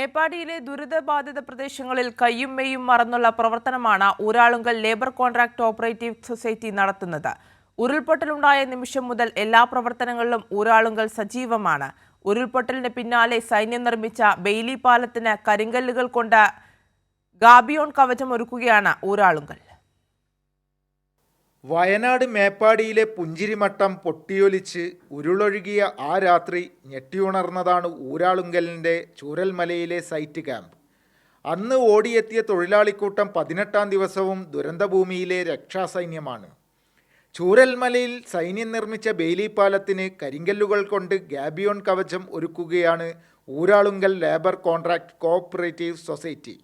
മേപ്പാടിയിലെ ദുരിതബാധിത പ്രദേശങ്ങളിൽ കയ്യും മെയ്യും മറന്നുള്ള പ്രവർത്തനമാണ് Uralungal labour contract operative society നടത്തുന്നത്. ഉരുൾപൊട്ടലുണ്ടായ നിമിഷം മുതൽ എല്ലാ പ്രവർത്തനങ്ങളിലും ഊരാളുങ്കൽ സജീവമാണ്. ഉരുൾപൊട്ടലിന് പിന്നാലെ സൈന്യം നിർമ്മിച്ച ബെയിലി പാലത്തിന് കരിങ്കല്ലുകൾ കൊണ്ട് ഗാബിയോൺ കവചം ഒരുക്കുകയാണ് ഊരാളുങ്കൽ. വയനാട് മേപ്പാടിയിലെ പുഞ്ചിരിമട്ടം പൊട്ടിയൊലിച്ച് ഉരുളൊഴുകിയ ആ രാത്രി ഞെട്ടിയുണർന്നതാണ് ഊരാളുങ്കലിന്റെ ചൂരൽമലയിലെ സൈറ്റ് ക്യാമ്പ്. അന്ന് ഓടിയെത്തിയ തൊഴിലാളിക്കൂട്ടം പതിനെട്ടാം ദിവസവും ദുരന്തഭൂമിയിലെ രക്ഷാസൈന്യമാണ്. ചൂരൽമലയിൽ സൈന്യം നിർമ്മിച്ച ബെയിലി കരിങ്കല്ലുകൾ കൊണ്ട് ഗാബിയോൺ കവചം ഒരുക്കുകയാണ് Uralungal labour contract cooperative society.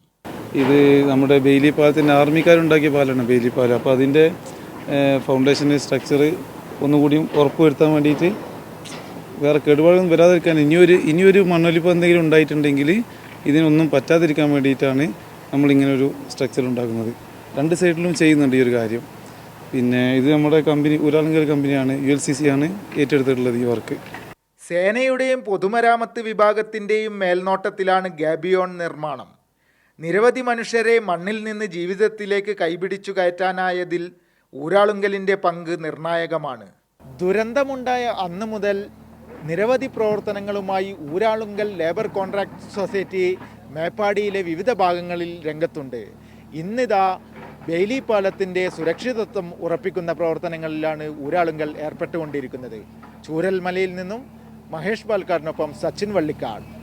ഇത് നമ്മുടെ ബെയിലി ആർമിക്കാരുണ്ടാക്കിയ പാലമാണ് ബെയിലി അപ്പോൾ അതിന്റെ ഫൗണ്ടേഷൻ സ്ട്രക്ചർ ഒന്നുകൂടിയും ഉറപ്പ് വരുത്താൻ വേണ്ടിയിട്ട് വേറെ കേടുപാടൊന്നും വരാതിരിക്കാൻ ഇനിയൊരു ഇനിയൊരു മണ്ണൊലിപ്പ് എന്തെങ്കിലും ഉണ്ടായിട്ടുണ്ടെങ്കിൽ ഇതിനൊന്നും പറ്റാതിരിക്കാൻ വേണ്ടിയിട്ടാണ് നമ്മളിങ്ങനെ ഒരു സ്ട്രക്ചർ ഉണ്ടാക്കുന്നത്. രണ്ട് സൈഡിലും ചെയ്യുന്നുണ്ട് ഈ ഒരു കാര്യം. പിന്നെ ഇത് നമ്മുടെ കമ്പനി ഊരാളുങ്കൽ കമ്പനിയാണ് യു എൽ സി സി ആണ് ഏറ്റെടുത്തിട്ടുള്ളത് ഈ വർക്ക് സേനയുടെയും പൊതുമരാമത്ത് വിഭാഗത്തിന്റെയും മേൽനോട്ടത്തിലാണ് ഗാബിയോൺ നിർമ്മാണം. നിരവധി മനുഷ്യരെ മണ്ണിൽ നിന്ന് ജീവിതത്തിലേക്ക് കൈപിടിച്ചു കയറ്റാനായതിൽ ഊരാളുങ്കലിന്റെ പങ്ക് നിർണായകമാണ്. ദുരന്തമുണ്ടായ അന്ന് മുതൽ നിരവധി പ്രവർത്തനങ്ങളുമായി ഊരാളുങ്കൽ ലേബർ കോൺട്രാക്ട് സൊസൈറ്റി മേപ്പാടിയിലെ വിവിധ ഭാഗങ്ങളിൽ രംഗത്തുണ്ട്. ഇന്നിതാ ബെയിലി പാലത്തിന്റെ സുരക്ഷിതത്വം ഉറപ്പിക്കുന്ന പ്രവർത്തനങ്ങളിലാണ് ഊരാളുങ്കൽ ഏർപ്പെട്ടുകൊണ്ടിരിക്കുന്നത്. ചൂരൽമലയിൽ നിന്നും മഹേഷ് പാൽക്കാടിനൊപ്പം സച്ചിൻ വള്ളിക്കാട്.